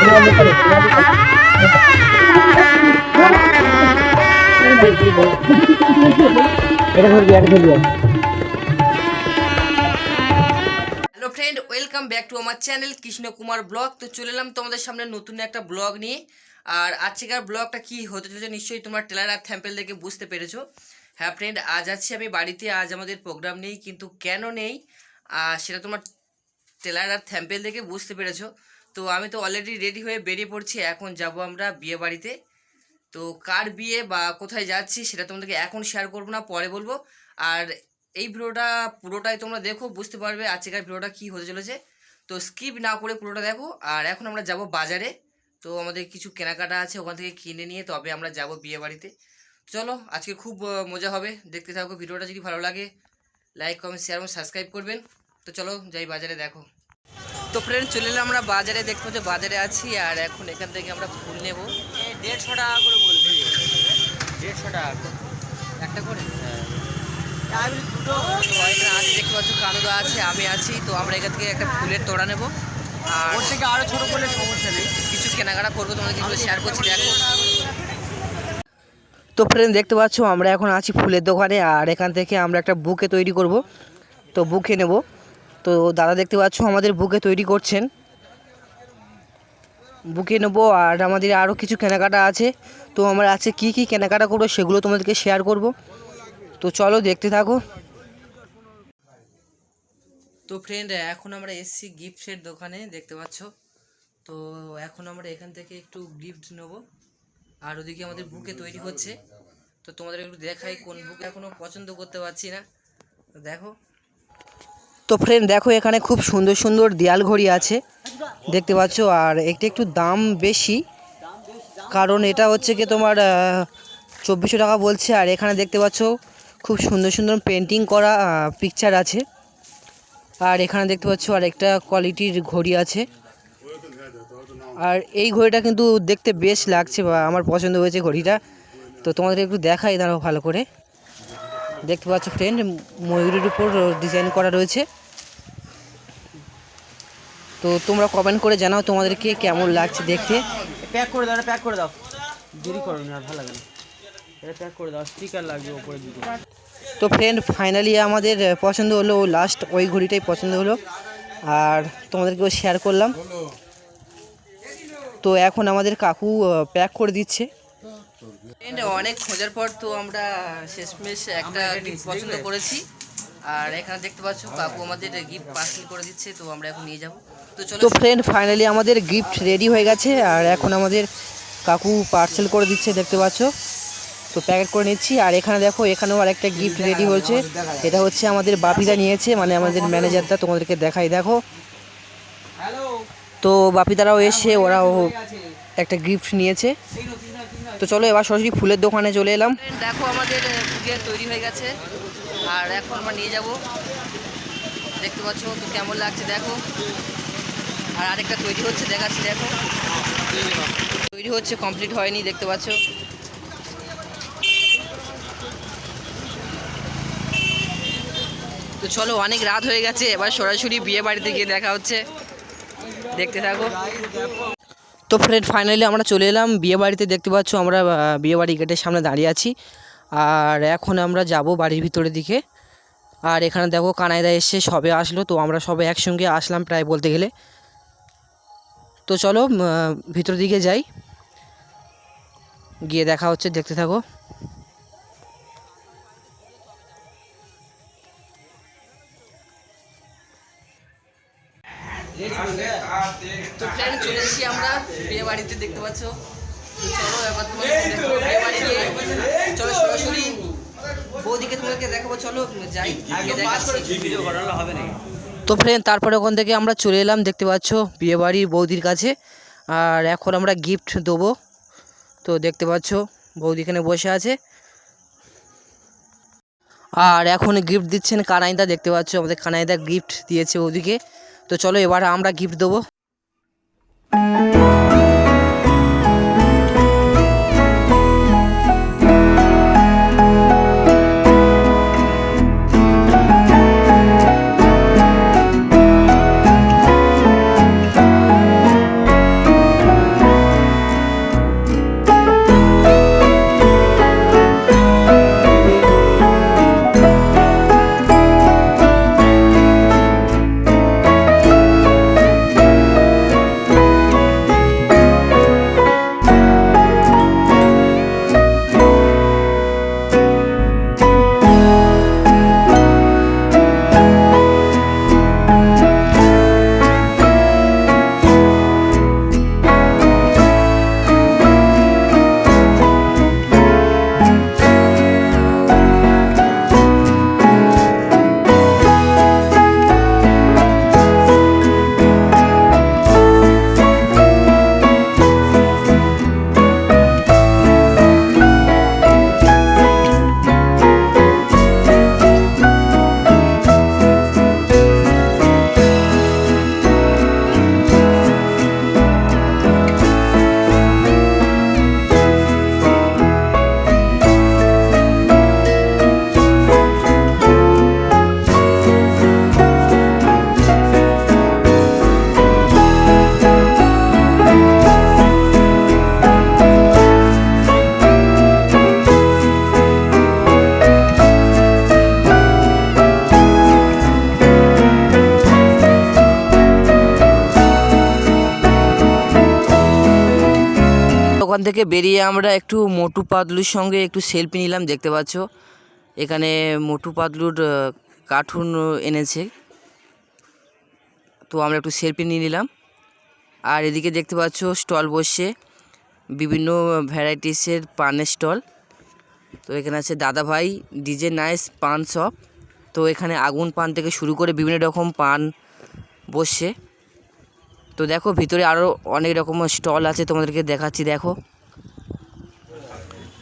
Hello friend welcome back to আমার channel Krishna Kumar blog তো চলে এলাম তোমাদের সামনে নতুন একটা ব্লগ নিয়ে। আর আজকের ব্লগটা কি হতে চলেছে নিশ্চয়ই তোমার টেলার আর থ্যাম্পেল দেখে বুঝতে পেরেছ। হ্যাঁ ফ্রেন্ড আজ আছি আমি বাড়িতে, আজ আমাদের প্রোগ্রাম নেই, কিন্তু কেন নেই? সেটা তোমার টেলার আর থ্যাম্পেল দেখে বুঝতে পেরেছ। তো আমি তো অলরেডি রেডি হয়ে বেরিয়ে পড়ছি, এখন যাব আমরা বিয়ে বাড়িতে। তো কার বিয়ে বা কোথায় যাচ্ছি সেটা তোমাদেরকে এখন শেয়ার করব না, পরে বলব। আর এই ভিডিওটা পুরোটাই তোমরা দেখো, বুঝতে পারবে আজকের ভিডিওটা কি হতে চলেছে। তো স্কিপ না করে পুরোটা দেখো, আর এখন আমরা যাব বাজারে। তো আমাদের কিছু কেনাকাটা আছে ওখান থেকে কিনে নিয়ে তবে আমরা যাব বিয়ে বাড়িতে। চলো, আজকে খুব মজা হবে। দেখতে থাকো, ভিডিওটা যদি ভালো লাগে লাইক কমেন্ট শেয়ার এবং সাবস্ক্রাইব করবেন। তো চলো, যাই বাজারে দেখো। তো ফ্রেন্ড চলে এলাম আমরা বাজারে দেখতে পাচ্ছি বাজারে আছি আর এখন এখান থেকে আমরা ফুল নেব। দেড়শো টাকা করে বলছি। দেড়শো টাকা করে। একটা করে? এখানে আছে দেখতে পাচ্ছ কানুদা আছে আমি আছি তো আমরা এখান থেকে একটা ফুলের তোড়া নেব। আর ওর থেকে আরও ছোটো করলে সমস্যা নেই। কিছু কেনাকাটা করব তোমাদের কিছু শেয়ার করছি দেখো। তো ফ্রেন্ড দেখতে পাচ্ছ আমরা এখন আছি ফুলের দোকানে আর এখান থেকে আমরা একটা বুকে তৈরি করব। তো বুকে নেব। তো দাদা দেখতে পাচ্ছ আমাদের বুকে তৈরি করছেন। বুকে নেব আর আমাদের আরও কিছু কেনাকাটা আছে। তো আমরা আছে কি কি কেনাকাটা করব সেগুলো তোমাদেরকে শেয়ার করব। তো চলো দেখতে থাকো। তো ফ্রেন্ড এখন আমরা এসছি গিফটের দোকানে, দেখতে পাচ্ছ। তো এখন আমরা এখান থেকে একটু গিফট নেব। আর ওদিকে আমাদের বুকে তৈরি হচ্ছে। তো তোমাদের একটু দেখাই কোন বুক এখনও পছন্দ করতে পারছি না। দেখো। তো ফ্রেন্ড দেখো এখানে খুব সুন্দর সুন্দর দেয়াল ঘড়ি আছে, দেখতে পাচ্ছ? আর এটা একটু দাম বেশি, কারণ এটা হচ্ছে কি তোমার চব্বিশশো টাকা বলছে, আর এখানে দেখতে পাচ্ছ, খুব সুন্দর সুন্দর পেন্টিং করা পিকচার আছে। আর এখানে দেখতে পাচ্ছ, আর একটা কোয়ালিটির ঘড়ি আছে। আর এই ঘড়িটা কিন্তু দেখতে বেশ লাগছে, বা আমার পছন্দ হয়েছে ঘড়িটা। তো তোমাদের একটু দেখাই, দাঁড়াও ভালো করে। দেখতে পাচ্ছ ফ্রেন্ড ময়ূরের উপর ডিজাইন করা রয়েছে। তো তোমরা কমেন্ট করে জানাও তোমাদেরকে কেমন লাগছে দেখতে। প্যাক করে দাও প্যাক করে দাও। দেরি করো না ভালো লাগে না। এটা প্যাক করে দাও স্টিকার লাগবে ওপরে দুটো। তো ফ্রেন্ড ফাইনালি আমাদের পছন্দ হলো ও লাস্ট ওই ঘড়িটাই পছন্দ হলো। আর তোমাদেরকেও শেয়ার করলাম। তো এখন আমাদের কাকু প্যাক করে দিচ্ছে। অনেক খোঁজার পর তো আমরা শেষমেশ একটা পছন্দ করেছি। আর এখানে দেখতে পাচ্ছ কাকু আমাদের গিফট পার্সেল করে দিচ্ছে তো আমরা এখন নিয়ে যাব। তো চলো তো ফ্রেন্ড ফাইনালি আমাদের গিফট রেডি হয়ে গেছে আর এখন আমাদের কাকু পার্সেল করে দিচ্ছে দেখতে পাচ্ছ? তো প্যাকেট করে নিচ্ছি আর এখানে দেখো এখানেও আরেকটা গিফট রেডি হয়েছে। এটা হচ্ছে আমাদের বাপিদা নিয়েছে মানে আমাদের ম্যানেজারটা তোমাদেরকে দেখাই দেখো। তো বাপিদারাও এসে ওরাও একটা গিফট নিয়েছে। তো চলো এবার সরাসরি ফুলের দোকানে চলে এলাম। দেখো আমাদের তৈরি হয়ে গেছে। আর এখন আমরা নিয়ে যাব। দেখতে পাচ্ছ তো কেমন লাগছে, দেখো। আর আরেকটা তৈরি হচ্ছে, দেখাচ্ছি, দেখো। তৈরি হচ্ছে কমপ্লিট হয়নি, দেখতে পাচ্ছ। তো চলো, অনেক রাত হয়ে গেছে, এবার সরাসরি বিয়ে বাড়িতে গিয়ে দেখা হচ্ছে। দেখতে থাকো। তো ফ্রেন্ড ফাইনালি আমরা চলে এলাম, বিয়ে বাড়িতে দেখতে পাচ্ছ আমরা বিয়ে বাড়ি গেটের সামনে দাঁড়িয়ে আছি। আর এখন আমরা যাব বাড়ির ভিতরের দিকে। আর এখানে দেখো কানাইদা এসে সবে আসলো, তো আমরা সবে একসঙ্গে আসলাম প্রায় বলতে গেলে। তো চলো ভিতর দিকে যাই। গিয়ে দেখা হচ্ছে, দেখতে থাকো। তোমাদেরকে দেখাবো চলো যাই। গিয়ে ভিডিও করালে হবে নাকি? তো ফ্রেন্ড তারপরে ওখান থেকে আমরা চলে এলাম দেখতে পাচ্ছ বিয়ে বাড়ির বৌদির কাছে। আর এখন আমরা গিফট দেবো। তো দেখতে পাচ্ছ বৌদি এখানে বসে আছে। আর এখন গিফট দিচ্ছেন কানাইদা দেখতে পাচ্ছ আমাদের কানাইদা গিফট দিয়েছে ওদিকে তো চলো এবার আমরা গিফট দেবো। ওখান থেকে বেরিয়ে আমরা একটু মোটু পাতলুর সঙ্গে একটু সেলফি নিলাম, দেখতে পাচ্ছ? এখানে মোটু পাতলুর কার্টুন এনেছে। তো আমরা একটু সেলফি নিয়ে নিলাম। আর এদিকে দেখতে পাচ্ছ স্টল বসছে বিভিন্ন ভ্যারাইটিসের পানের স্টল তো এখানে আছে দাদা ভাই ডিজে নাইস পান শপ তো এখানে আগুন পান থেকে শুরু করে বিভিন্ন রকম পান বসছে তো দেখো, ভিতরে আরও অনেক রকম স্টল আছে, তোমাদেরকে দেখাচ্ছি, দেখো।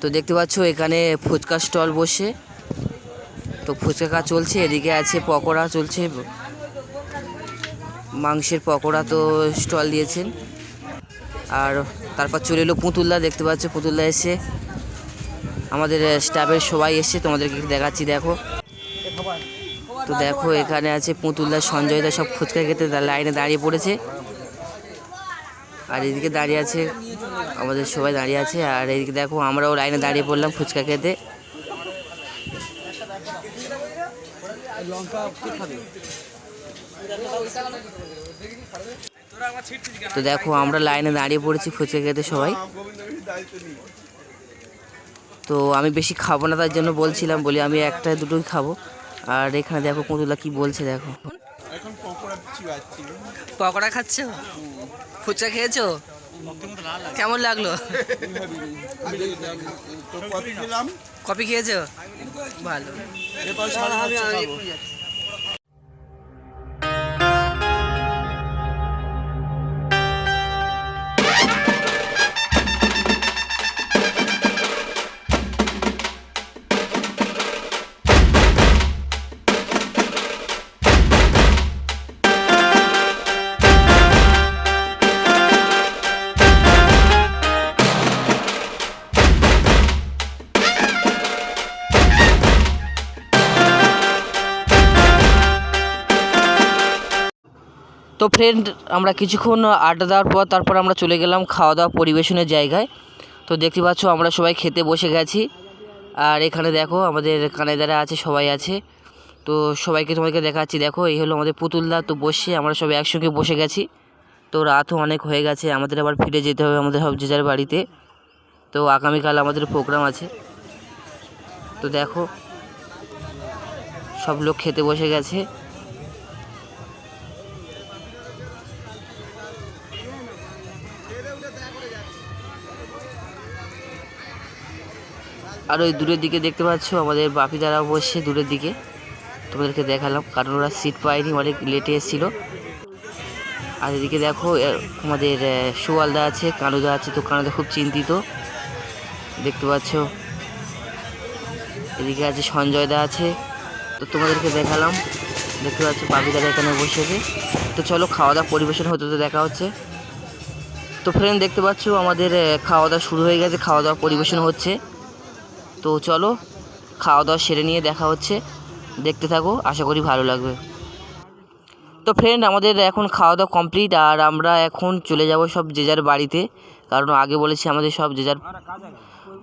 তো দেখতে পাচ্ছ, এখানে ফুচকা স্টল বসে। তো ফুচকা চলছে, এদিকে আছে পকোড়া চলছে। মাংসের পকোড়া তো স্টল দিয়েছেন। আর তারপর চলে এলো পুতুলদা, দেখতে পাচ্ছ, পুতুলদা এসে আমাদের স্টাফের সবাই এসছে, তোমাদেরকে দেখাচ্ছি, দেখো। তো দেখো, এখানে আছে পুতুলদা, সঞ্জয়দা, সব ফুচকা খেতে লাইনে দাঁড়িয়ে পড়েছে। আর এদিকে দাঁড়িয়ে আছে আমাদের সবাই দাঁড়িয়ে আছে আর এদিকে দেখো আমরাও লাইনে দাঁড়িয়ে পড়লাম ফুচকা খেতে। তো দেখো আমরা লাইনে দাঁড়িয়ে পড়েছি ফুচকা খেতে সবাই। তো আমি বেশি খাব না তার জন্য বলছিলাম বলি আমি একটা দুটোই খাব। আর এখানে দেখো পুতুলা কি বলছে দেখো। পকোড়া খাচ্ছ। ফুচকা খেয়েছো? কেমন লাগল? কপি খেয়েছো? ভালো। তো ফ্রেন্ড আমরা কিছুক্ষণ আড্ডা দেওয়ার পর তারপর আমরা চলে গেলাম খাওয়া দাওয়া পরিবেশনের জায়গায়। তো দেখতে পাচ্ছ আমরা সবাই খেতে বসে গেছি। আর এখানে দেখো আমাদের কানেদারা আছে, সবাই আছে। তো সবাইকে তোমাকে দেখাচ্ছি। দেখো, এই হলো আমাদের পুতুলদা। তো বসে আমরা সবাই একসঙ্গে বসে গেছি। তো রাতও অনেক হয়ে গেছে। আমাদের আবার ফিরে যেতে হবে আমাদের সব যে যার বাড়িতে। তো আগামীকাল আমাদের প্রোগ্রাম আছে। তো দেখো, সব লোক খেতে বসে গেছে। আর ওই দূরের দিকে দেখতে পাচ্ছ, আমাদের বাপি বসছে দূরের দিকে, তোমাদেরকে দেখালাম, কারণ ওরা সিট পায়নি, অনেক লেটে এসেছিল। আর এদিকে দেখো আমাদের সুয়ালদা আছে, কানুদা আছে, তো কানুদা খুব চিন্তিত। দেখতে পাচ্ছ, এদিকে আছে সঞ্জয়দা আছে, তো তোমাদেরকে দেখালাম। দেখতে পাচ্ছ বাপিদারা এখানে বসেছে তো চলো খাওয়া দাওয়া পরিবেশন হতে হতে দেখা হচ্ছে। তো ফ্রেন্ড দেখতে পাচ্ছ, আমাদের খাওয়া দাওয়া শুরু হয়ে গেছে খাওয়া দাওয়া পরিবেশন হচ্ছে। তো চলো খাওয়া দাওয়া সেরে নিয়ে দেখা হচ্ছে। দেখতে থাকো, আশা করি ভালো লাগবে। তো ফ্রেন্ড আমাদের এখন খাওয়া দাওয়া কমপ্লিট আর আমরা এখন চলে যাব সব যে যার বাড়িতে। কারণ আগে বলেছি আমাদের সব যে যার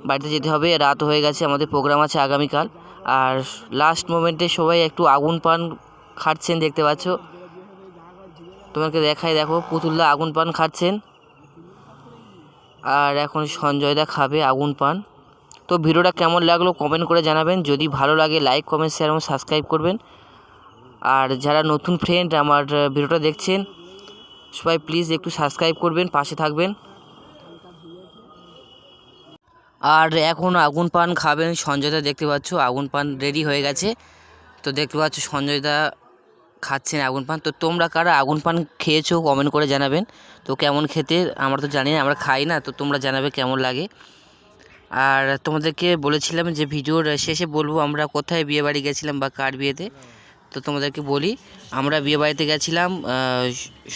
বাড়িতে যেতে হবে। রাত হয়ে গেছে, আমাদের প্রোগ্রাম আছে আগামীকাল। আর লাস্ট মোমেন্টে সবাই একটু আগুন পান খাচ্ছেন দেখতে পাচ্ছ। তোমাকে দেখাই, দেখো পুতুলদা আগুন পান খাচ্ছেন আর এখন সঞ্জয়দা খাবে আগুন পান। তো ভিডিওটা কেমন লাগল কমেন্ট করে জানাবেন। যদি ভালো লাগে লাইক কমেন্ট শেয়ার এবং সাবস্ক্রাইব করবেন। আর যারা নতুন ফ্রেন্ড আমার ভিডিওটা দেখছেন, সবাই প্লিজ একটু সাবস্ক্রাইব করবেন, পাশে থাকবেন। আর এখন আগুন পান খাবেন সঞ্জয়দা, দেখতে পাচ্ছ আগুন পান রেডি হয়ে গেছে। তো দেখতে পাচ্ছ সঞ্জয়দা খাচ্ছেন আগুন পান। তো তোমরা কারা আগুন পান খেয়েছো কমেন্ট করে জানাবেন। তো কেমন খেতে? আমরা তো জানি না, আমরা খাই না, তো তোমরা জানাবে কেমন লাগে। আর তোমাদেরকে বলেছিলাম যে ভিডিওর শেষে বলব, আমরা কোথায় বিয়ে বাড়ি গেছিলাম বা কার বিয়েতে? তো তোমাদেরকে বলি, আমরা বিয়ে বাড়িতে গেছিলাম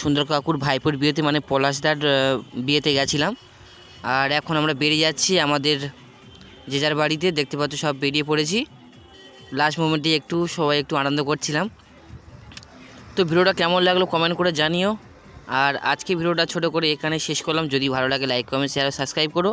সুন্দর কাকুর ভাইপোর বিয়েতে মানে পলাশদার বিয়েতে গেছিলাম। আর এখন আমরা বেরিয়ে যাচ্ছি আমাদের যে যার বাড়িতে, দেখতে পাচ্ছ সব বেরিয়ে পড়েছি। লাস্ট মোমেন্টে একটু সবাই একটু আনন্দ করছিলাম। তো ভিডিওটা কেমন লাগল কমেন্ট করে জানিও। আর আজকে ভিডিওটা ছোট করে এখানে শেষ করলাম। যদি ভালো লাগে লাইক কমেন্ট শেয়ার সাবস্ক্রাইব করো।